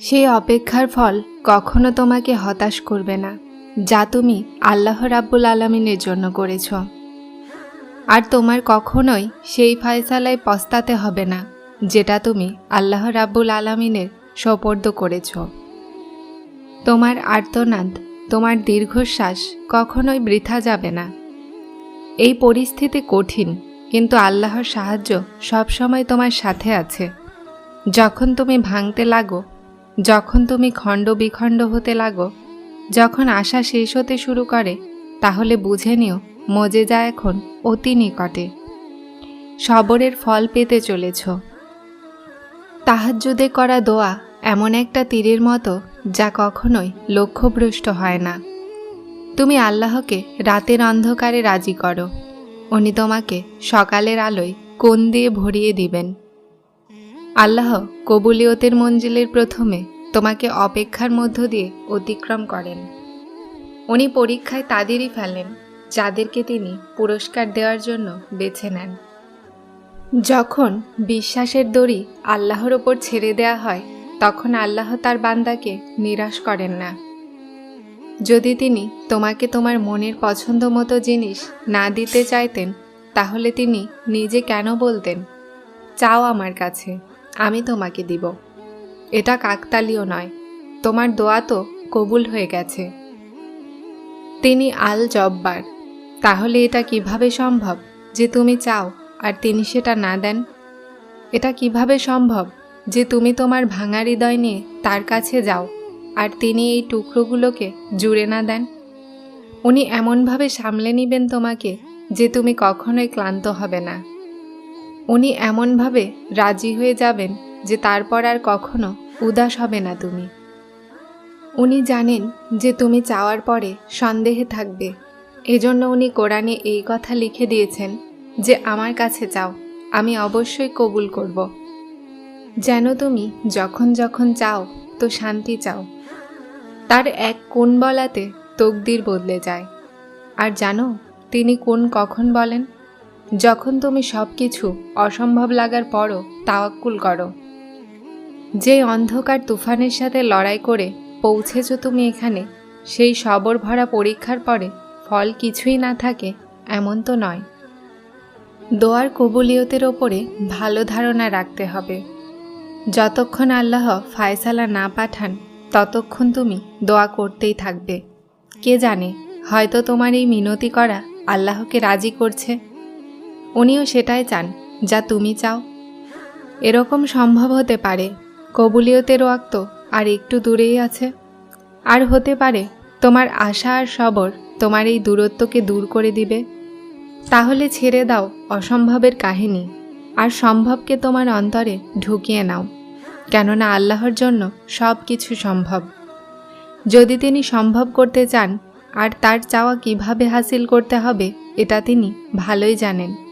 সেই অপেক্ষার ফল কখনো তোমাকে হতাশ করবে না, যা তুমি আল্লাহ রাব্বুল আলমিনের জন্য করেছ। আর তোমার কখনোই সেই ফয়সালায় পস্তাতে হবে না, যেটা তুমি আল্লাহ রাব্বুল আলমিনের সোপর্দ করেছ। তোমার আর্তনাদ, তোমার দীর্ঘশ্বাস কখনোই বৃথা যাবে না। এই পরিস্থিতি কঠিন, কিন্তু আল্লাহর সাহায্য সবসময় তোমার সাথে আছে। যখন তুমি ভাঙতে লাগো যখন তুমি খণ্ড বিখণ্ড হতে লাগো, যখন আশা শেষ হতে শুরু করে, তাহলে বুঝে নিও মজে যা এখন অতি নিকটে। সবরের ফল পেতে চলেছ। তাহাজ্জুদে করা দোয়া এমন একটা তীরের মতো যা কখনোই লক্ষ্যভ্রষ্ট হয় না। তুমি আল্লাহকে রাতের অন্ধকারে রাজি করো। উনি তোমাকে সকালের আলোয় কোন দিয়ে ভরিয়ে দিবেন। আল্লাহ কবুলিয়তের মঞ্জিলের প্রথমে তোমাকে অপেক্ষার মধ্য দিয়ে অতিক্রম করেন। উনি পরীক্ষায় তাদেরই ফেলেন, যাদেরকে তিনি পুরস্কার দেওয়ার জন্য বেছে নেন। যখন বিশ্বাসের দড়ি আল্লাহর ওপর ছেড়ে দেয়া হয়, তখন আল্লাহ তার বান্দাকে নিরাশ করেন না। যদি তিনি তোমাকে তোমার মনের পছন্দ মতো জিনিস না দিতে চাইতেন, তাহলে তিনি নিজে কেন বলতেন, চাও আমার কাছে আমি তোমাকে দিব। এটা কাকতালীয় নয়। তোমার দোয়া তো কবুল হয়ে গেছে। তিনি আল জব্বার তাহলে এটা কীভাবে সম্ভব যে তুমি চাও আর তিনি সেটা না দেন? এটা কীভাবে সম্ভব যে তুমি তোমার ভাঙা হৃদয় নিয়ে তার কাছে যাও আর তিনি এই টুকরোগুলোকে জুড়ে না দেন? উনি এমনভাবে সামলে নেবেন তোমাকে যে তুমি কখনোই ক্লান্ত হবে না। উনি এমনভাবে রাজি হয়ে যাবেন যে তারপর আর কখনো উদাস হবে না তুমি। উনি জানেন যে তুমি চাওয়ার পরে সন্দেহে থাকবে। এজন্য উনি কোরআনে এই কথা লিখে দিয়েছেন যে, আমার কাছে চাও, আমি অবশ্যই কবুল করব। যেন তুমি যখন যখন চাও তো শান্তি চাও। তার এক কোন বলাতে তকদির বদলে যায়। আর জানো তিনি কোন কখন বলেন? যখন তুমি সব কিছু অসম্ভব লাগার পরও তাওয়াক্কুল করো। যে অন্ধকার তুফানের সাথে লড়াই করে পৌঁছেছ তুমি এখানে, সেই সবর ভরা পরীক্ষার পরে ফল কিছুই না থাকে এমন তো নয়। দোয়ার কবুলিয়তের ওপরে ভালো ধারণা রাখতে হবে। যতক্ষণ আল্লাহ ফায়সালা না পাঠান, ততক্ষণ তুমি দোয়া করতেই থাকবে। কে জানে, হয়তো তোমার এই মিনতি করা আল্লাহকে রাজি করছে। উনিও সেটাই চান, যা তুমি চাও। এরকম সম্ভব হতে পারে কবুলিয়তের ওয়াক্ত আর একটু দূরেই আছে। আর হতে পারে, তোমার আশা আর সবর তোমার এই দূরত্বকে দূর করে দিবে। তাহলে ছেড়ে দাও অসম্ভবের কাহিনী, আর সম্ভবকে তোমার অন্তরে ঢুকিয়ে নাও, কেননা আল্লাহর জন্য সব কিছু সম্ভব। যদি তিনি সম্ভব করতে চান, আর তার চাওয়া কীভাবে হাসিল করতে হবে, এটা তিনি ভালোই জানেন।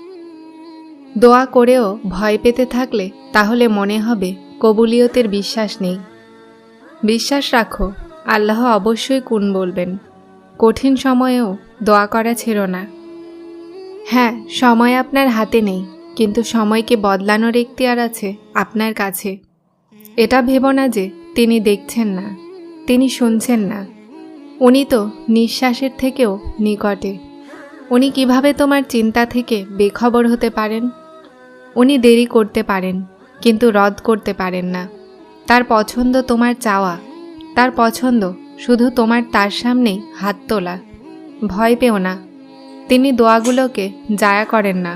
দোয়া করেও ভয় পেতে থাকলে তাহলে মনে হবে কবুলিয়তের বিশ্বাস নেই। বিশ্বাস রাখো, আল্লাহ অবশ্যই কোন বলবেন। কঠিন সময়েও দোয়া করা ছিল না। হ্যাঁ সময় আপনার হাতে নেই, কিন্তু সময়কে বদলানোর এখতিয়ার আছে আপনার কাছে। এটা ভেব না যে তিনি দেখছেন না, তিনি শুনছেন না। উনি তো নিঃশ্বাসের থেকেও নিকটে। উনি কীভাবে তোমার চিন্তা থেকে বেখবর হতে পারেন? উনি দেরি করতে পারেন, কিন্তু রদ করতে পারেন না। তার পছন্দ তোমার চাওয়া, তার পছন্দ শুধু তোমার তার সামনেই হাত তোলা। ভয় পেও না, তিনি দোয়াগুলোকে জায়া করেন না।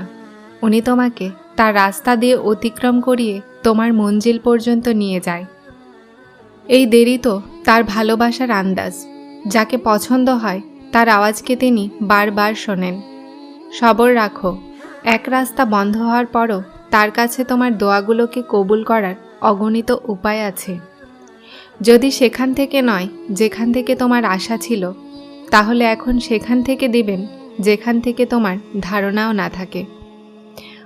উনি তোমাকে তার রাস্তা দিয়ে অতিক্রম করিয়ে তোমার মঞ্জিল পর্যন্ত নিয়ে যায়। এই দেরি তো তার ভালোবাসার আন্দাজ, যাকে পছন্দ হয় তার আওয়াজকে তিনি বারবার শোনেন। সবর রাখো এক রাস্তা বন্ধ হওয়ার পরও তার কাছে তোমার দোয়াগুলোকে কবুল করার অগণিত উপায় আছে। যদি সেখান থেকে নয়, যেখান থেকে তোমার আশা ছিল, তাহলে এখন সেখান থেকে দিবেন, যেখান থেকে তোমার ধারণাও না থাকে।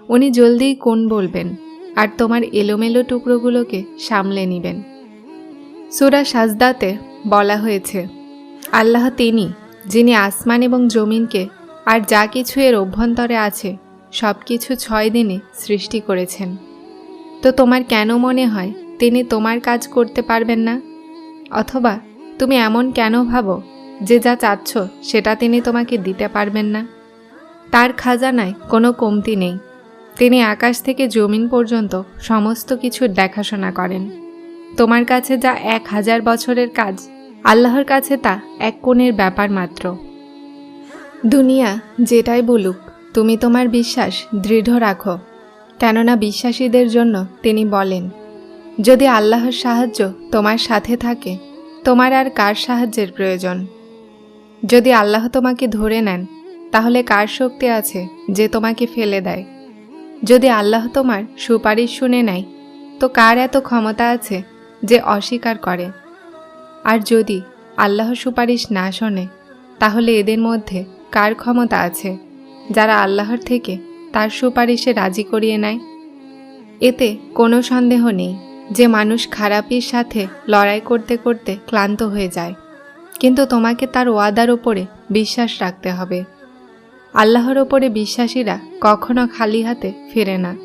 উনি জলদিই কোন বলবেন, আর তোমার এলোমেলো টুকরোগুলোকে সামলে নেবেন। সুরা সাজদাতে বলা হয়েছে, আল্লাহ তিনি, যিনি আসমান এবং জমিনকে আর যা কিছু এর অভ্যন্তরে আছে সব কিছু ছয় দিনে সৃষ্টি করেছেন। তো তোমার কেন মনে হয় তিনি তোমার কাজ করতে পারবেন না? অথবা তুমি এমন কেন ভাবো যে যা চাচ্ছ সেটা তিনি তোমাকে দিতে পারবেন না? তার খাজানায় কোনো কমতি নেই। তিনি আকাশ থেকে জমিন পর্যন্ত সমস্ত কিছুর দেখাশোনা করেন। তোমার কাছে যা এক হাজার বছরের কাজ, আল্লাহর কাছে তা এক কোণের ব্যাপার মাত্র। দুনিয়া যেটাই বলুক তুমি তোমার বিশ্বাস দৃঢ় রাখো, কেননা বিশ্বাসীদের জন্য তিনি বলেন, যদি আল্লাহর সাহায্য তোমার সাথে থাকে, তোমার আর কার সাহায্যের প্রয়োজন? যদি আল্লাহ তোমাকে ধরে নেন, তাহলে কার শক্তি আছে যে তোমাকে ফেলে দেয়? যদি আল্লাহ তোমার সুপারিশ শুনে নেয়, তো কার এত ক্ষমতা আছে যে অস্বীকার করে? আর যদি আল্লাহ সুপারিশ না শোনে, তাহলে এদের মধ্যে কার ক্ষমতা আছে যারা আল্লাহর থেকে তার সুপারিশে রাজি করিয়ে নেয়। এতে কোনো সন্দেহ নেই যে মানুষ খারাপির সাথে লড়াই করতে করতে ক্লান্ত হয়ে যায়। কিন্তু তোমাকে তার ওয়াদার ওপরে বিশ্বাস রাখতে হবে। আল্লাহর ওপরে বিশ্বাসীরা কখনো খালি হাতে ফেরে না।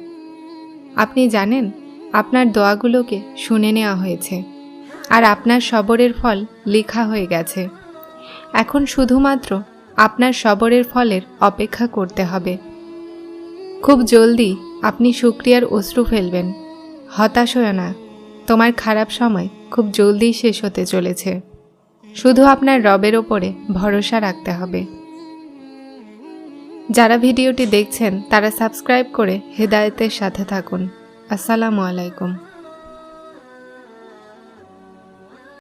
আপনি জানেন, আপনার দোয়াগুলোকে শুনে নেওয়া হয়েছে আর আপনার সবরের ফল লেখা হয়ে গেছে। এখন শুধুমাত্র আপনার সবরের ফলের অপেক্ষা করতে হবে। খুব জলদি আপনি শুক্রিয়ার অশ্রু ফেলবেন। হতাশ হয়ে না, তোমার খারাপ সময় খুব জলদি শেষ হতে চলেছে। শুধু আপনার রবের ওপরে ভরসা রাখতে হবে। যারা ভিডিওটি দেখছেন, তারা সাবস্ক্রাইব করে হেদায়েতের সাথে থাকুন। আসসালামু আলাইকুম।